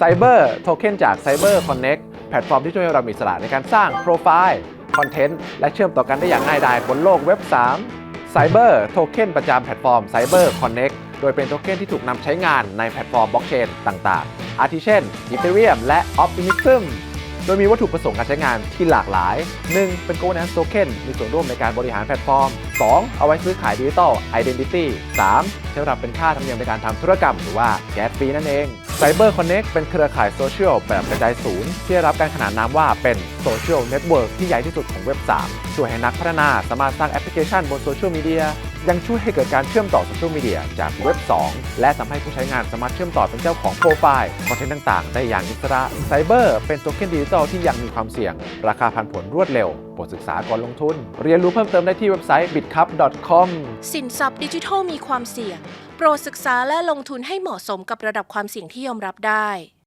Cyber Token จาก Cyber Connect แพลตฟอร์มที่ช่วยให้เรามีอิสระในการสร้างโปรไฟล์คอนเทนต์และเชื่อมต่อกันได้อย่างง่ายดายบนโลกเว็บ 3 Cyber Token ประจำแพลตฟอร์ม Cyber Connect โดยเป็นโทเค็นที่ถูกนำใช้งานในแพลตฟอร์มบล็อกเชนต่างๆ อาทิเช่น Ethereum และ Optimism โดยมีวัตถุประสงค์การใช้งานที่หลากหลาย 1. เป็น Governance Token มีส่วนร่วมในการบริหารแพลตฟอร์ม 2. เอาไว้ซื้อขาย Digital Identity 3. ใช้สำหรับเป็นค่าธรรมเนียมในการทำธุรกรรมหรือว่าแก๊สฟรีนั่นเอง Cyber Connect เป็นเครือข่ายโซเชียลแบบกระจายศูนย์ ที่ได้รับการขนานนามว่าเป็นโซเชียลเน็ตเวิร์กที่ใหญ่ที่สุดของเว็บ 3 ช่วยให้นักพัฒนาสามารถสร้างแอปพลิเคชันบนโซเชียลมีเดีย ยังช่วยให้เกิดการเชื่อมต่อโซเชียลมีเดียจากเว็บ 2 และทำให้ผู้ใช้งานสามารถเชื่อมต่อเป็นเจ้าของโปรไฟล์คอนเทนต์ต่าง ๆ ได้อย่างอิสระไซเบอร์เป็นโทเค็นดิจิทัลที่ยังมีความเสี่ยง ราคาผันผวนรวดเร็วโปรดศึกษาก่อนลงทุน เรียนรู้เพิ่มเติมได้ที่เว็บไซต์ bitcup.com สินทรัพย์ดิจิทัลมีความเสี่ยง โปรดศึกษาและลงทุนให้เหมาะสมกับระดับความเสี่ยงที่ยอมรับได้